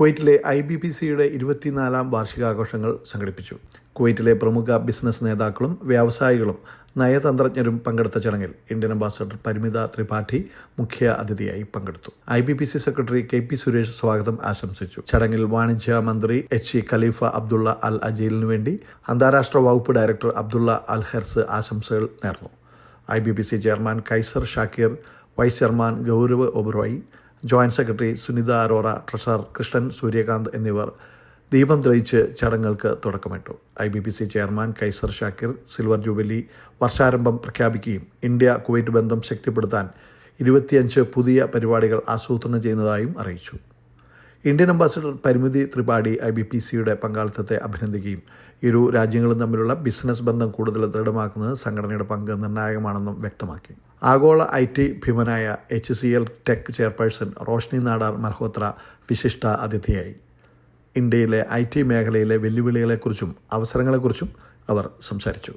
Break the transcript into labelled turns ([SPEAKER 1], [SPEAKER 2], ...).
[SPEAKER 1] കുവൈറ്റിലെ I B P സിയുടെ ഇരുപത്തിനാലാം വാർഷികാഘോഷങ്ങൾ സംഘടിപ്പിച്ചു. കുവൈറ്റിലെ പ്രമുഖ ബിസിനസ് നേതാക്കളും വ്യാവസായികളും നയതന്ത്രജ്ഞരും പങ്കെടുത്ത ചടങ്ങിൽ ഇന്ത്യൻ അംബാസഡർ പരിമിത ത്രിപാഠി മുഖ്യ അതിഥിയായി പങ്കെടുത്തു. I B P C secretary K P Suresh സ്വാഗതം ആശംസിച്ചു. ചടങ്ങിൽ വാണിജ്യ മന്ത്രി H E Khalifa Abdullah Al അജീലിനു വേണ്ടി അന്താരാഷ്ട്ര വകുപ്പ് ഡയറക്ടർ അബ്ദുള്ള അൽ ഹെർസ് ആശംസകൾ നേർന്നു. I B P C chairman Kaiser Shakir vice chairman Gaurav Oberoi joint secretary Sunita Arora treasurer Krishnan Suryakant എന്നിവർ ദീപം തെളിയിച്ച് ചടങ്ങുകൾക്ക് തുടക്കമിട്ടു. I B P C chairman Kaiser Shakir silver jubilee വർഷാരംഭം പ്രഖ്യാപിക്കുകയും ഇന്ത്യ കുവൈറ്റ് ബന്ധം ശക്തിപ്പെടുത്താൻ ഇരുപത്തിയഞ്ച് പുതിയ പരിപാടികൾ ആസൂത്രണം ചെയ്യുന്നതായും അറിയിച്ചു. ഇന്ത്യൻ അംബാസിഡർ പരിമിതി ത്രിപാഠി ഐ ബി പി സിയുടെ പങ്കാളിത്തത്തെ അഭിനന്ദിക്കുകയും ഇരു രാജ്യങ്ങളും തമ്മിലുള്ള ബിസിനസ് ബന്ധം കൂടുതൽ ദൃഢമാക്കുന്നത് സംഘടനയുടെ പങ്ക് നിർണായകമാണെന്നും വ്യക്തമാക്കി. ആഗോള I T ഭീമനായ H C L tech chairperson Roshni Nadar Malhotra വിശിഷ്ട അതിഥിയായി. ഇന്ത്യയിലെ ഐ ടി മേഖലയിലെ വെല്ലുവിളികളെക്കുറിച്ചും അവസരങ്ങളെക്കുറിച്ചും അവർ സംസാരിച്ചു.